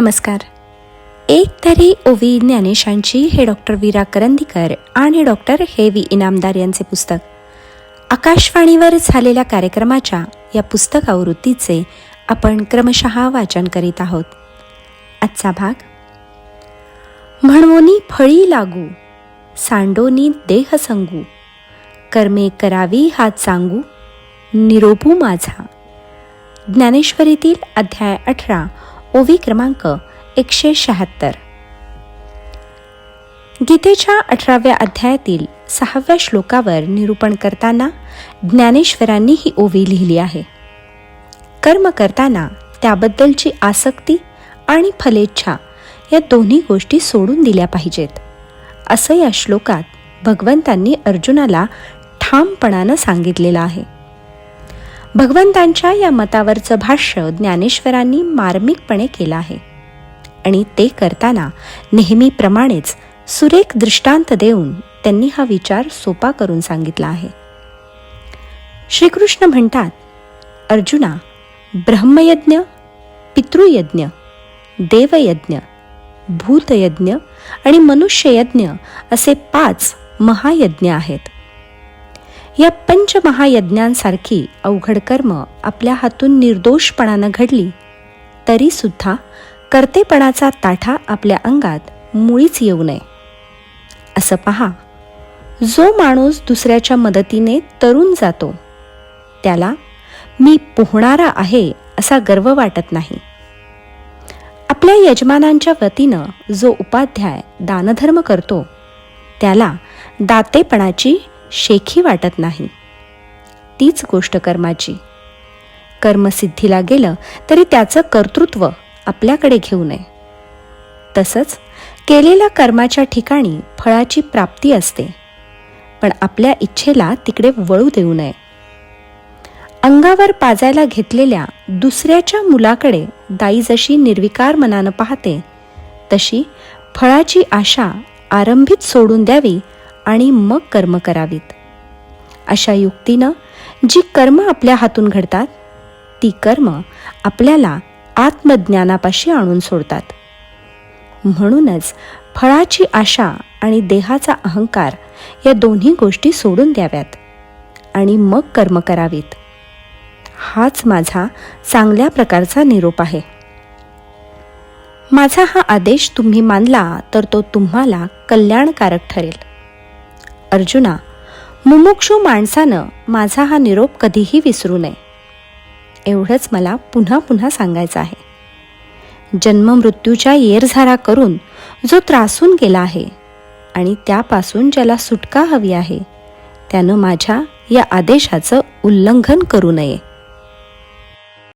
नमस्कार. एक तरी ओवी ज्ञानेशांची हे डॉक्टर वीरा करंदीकर आणि डॉक्टर हे वी इनामदार यांचे पुस्तक. आकाशवाणीवर झालेल्या कार्यक्रमाच्या या पुस्तक आवृत्तीचे आपण क्रमशः वाचन करीत आहोत. आजचा भाग म्हणवोनी फळी लागू सांडोनी देह संगू कर्मे करावी हात सांगू निरोपू माझा. ज्ञानेश्वरीतील अध्याय अठरा ओवी क्रमांक एकशे शहात्तर. गीतेच्या अठराव्या अध्यायातील सहाव्या श्लोकावर निरूपण करताना ज्ञानेश्वरांनी ही ओवी लिहिली आहे. कर्म करताना त्याबद्दलची आसक्ती आणि फलेच्छा या दोन्ही गोष्टी सोडून दिल्या पाहिजेत. असं या श्लोकात भगवंतांनी अर्जुनाला ठामपणानं सांगितलेलं आहे. भगवंतांच्या या मतावरचं भाष्य ज्ञानेश्वरांनी मार्मिकपणे केलं आहे. आणि ते करताना नेहमीप्रमाणेच सुरेख दृष्टांत देऊन त्यांनी हा विचार सोपा करून सांगितला आहे. श्रीकृष्ण म्हणतात अर्जुना ब्रह्मयज्ञ पितृयज्ञ देवयज्ञ भूतयज्ञ आणि मनुष्ययज्ञ असे पाच महायज्ञ आहेत. या पंचमहायज्ञांसारखी अवघड कर्म आपल्या हातून निर्दोषपणानं घडली तरी सुद्धा कर्तेपणाचा ताठा आपल्या अंगात मुळीच येऊ नये. असं पहा जो माणूस दुसऱ्याच्या मदतीने तरुण जातो त्याला मी पोहणारा आहे असा गर्व वाटत नाही. आपल्या यजमानांच्या वतीनं जो उपाध्याय दानधर्म करतो त्याला दातेपणाची शेखी वाटत नाही. तीच गोष्ट कर्माची. कर्मसिद्धीला गेलं तरी त्याचं कर्तृत्व आपल्याकडे घेऊ नये. तसंच केलेल्या कर्माच्या ठिकाणी फळाची प्राप्ती असते पण आपल्या इच्छेला तिकडे वळू देऊ नये. अंगावर पाजायला घेतलेल्या दुसऱ्याच्या मुलाकडे दाई जशी निर्विकार मनानं पाहते तशी फळाची आशा आरंभीत सोडून द्यावी आणि मग कर्म करावीत. अशा युक्तीनं जी कर्म आपल्या हातून घडतात ती कर्म आपल्याला आत्मज्ञानापाशी आणून सोडतात. म्हणूनच फळाची आशा आणि देहाचा अहंकार या दोन्ही गोष्टी सोडून द्याव्यात आणि मग कर्म करावीत. हाच माझा चांगल्या प्रकारचा निरोप आहे. माझा हा आदेश तुम्ही मानला तर तो तुम्हाला कल्याणकारक ठरेल. अर्जुना मुमुक्षू माणसानं माझा हा निरोप कधीही विसरू नये. एवढंच मला पुन्हा पुन्हा सांगायचं आहे. जन्ममृत्यूच्या येरझारा करून जो त्रासून गेला आहे आणि त्यापासून ज्याला सुटका हवी आहे त्यानं माझ्या या आदेशाचं उल्लंघन करू नये.